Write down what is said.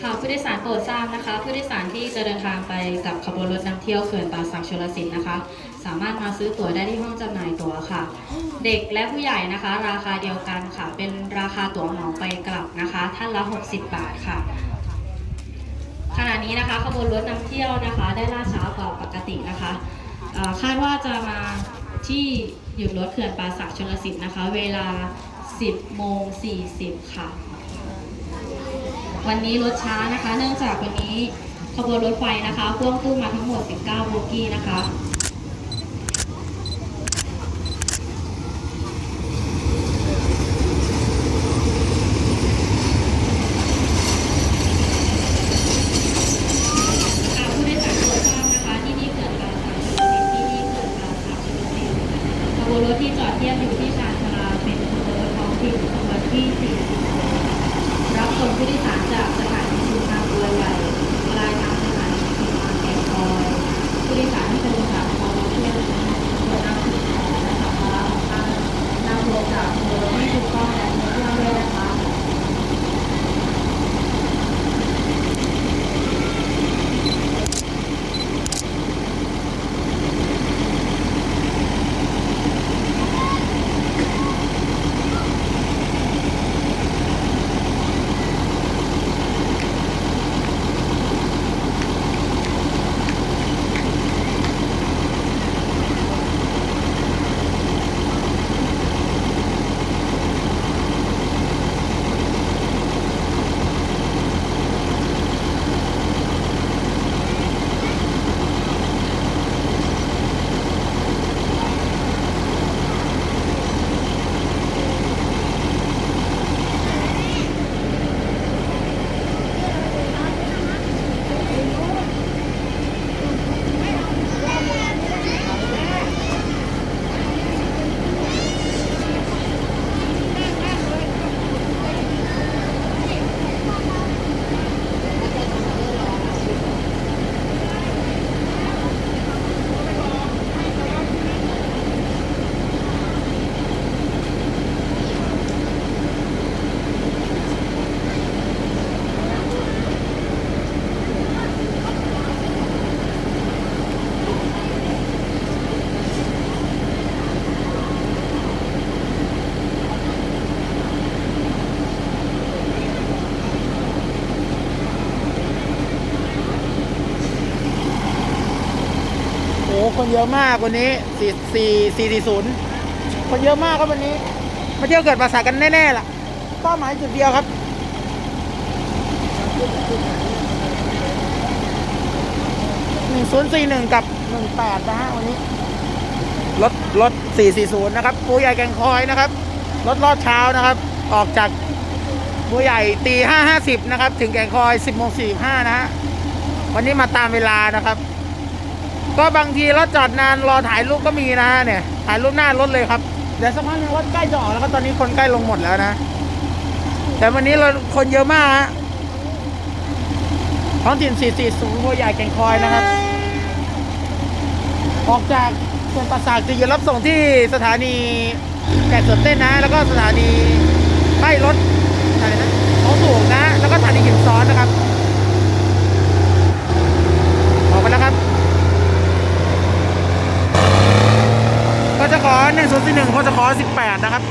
ค่ะผู้โดยสารโปรดทราบนะคะ ผู้โดยสารที่จะเดินทางไปกับขบวนรถนำเที่ยวเขื่อนป่าสักชลสิทธิ์นะคะ สามารถมาซื้อตั๋วได้ที่ห้องจำหน่ายตั๋วค่ะ เด็กและผู้ใหญ่นะคะ ราคาเดียวกันค่ะ เป็นราคาตั๋วเหมาไปกลับนะคะท่านละ 60 บาทค่ะขณะนี้นะคะขบวนรถนำเที่ยวนะคะ ได้ล่าช้ากว่าปกตินะคะคาดว่าจะมา ที่หยุดรถเขื่อนปราสักชลสิทธิ์นะคะ เวลา 10โมง40 ค่ะ วันนี้รถช้านะคะ เนื่องจากวันนี้ขบวนรถไฟนะคะพ่วงตู้มาทั้งหมด 19 โบกี้นะคะผู้โดยสารโปรดทราบนะคะที่นี่เกิดการสายชลสิทธิ์ที่นี่เกิดการสายชลสิทธิ์ขบวน รถที่จอดเทียบอยู่ที่ชานชาลาเป็นขบวนรถท้องถิ่นขบวนที่40รับส่งผู้โดยสารจากสถานีชุมทางบัวใหญ่ปลายทางสถานีชุมทางแก่งคอยผู้โดยสารที่เป็นโดยสารของเราเที่ยวควรนำสิ่งของและสัมภาระของท่านนำลงจากขบวนรถที่ถูกต้องและมีเครื่องด้วยนะคะ โอ้ คนเยอะมากวันนี้สี่สี่สี่สี่ศูนย์คนเยอะมากครับวันนี้ มาเที่ยวเกิดภาษากันแน่ๆล่ะเป้าหมายจุดเดียวครับ หนึ่งศูนย์สี่หนึ่งกับหนึ่งแปดนะฮะวันนี้ รถรถสี่สี่ศูนย์นะครับปูใหญ่แกงคอยนะครับ รถลอดเช้านะครับ ออกจากปูใหญ่ตีห้าห้าสิบนะครับ ถึงแกงคอยสิบโมงสี่ห้านะฮะวันนี้มาตามเวลานะครับ ก็บางทีรถจอดนานรอถ่ายรูปก็มีนะเนี่ย ถ่ายรูปหน้ารถเลยครับเดี๋ยวสักพักนึงรถใกล้จะออกแล้วก็ตอนนี้คนใกล้ลงหมดแล้วนะ แต่วันนี้เราคนเยอะมากฮะท้องถิ่น440หัวใหญ่แก่งคอยนะครับ ออกจากส่วนประสาทจะยืนรับส่งที่สถานีแก่เสริมเต้นนะ แล้วก็สถานีใต้รถอะไรนะเขาสูงนะ แล้วก็สถานีหินซ้อนนะครับ ออกไปแล้วครับ ก็จะขอ1041ก็จะขอ18 นะครับ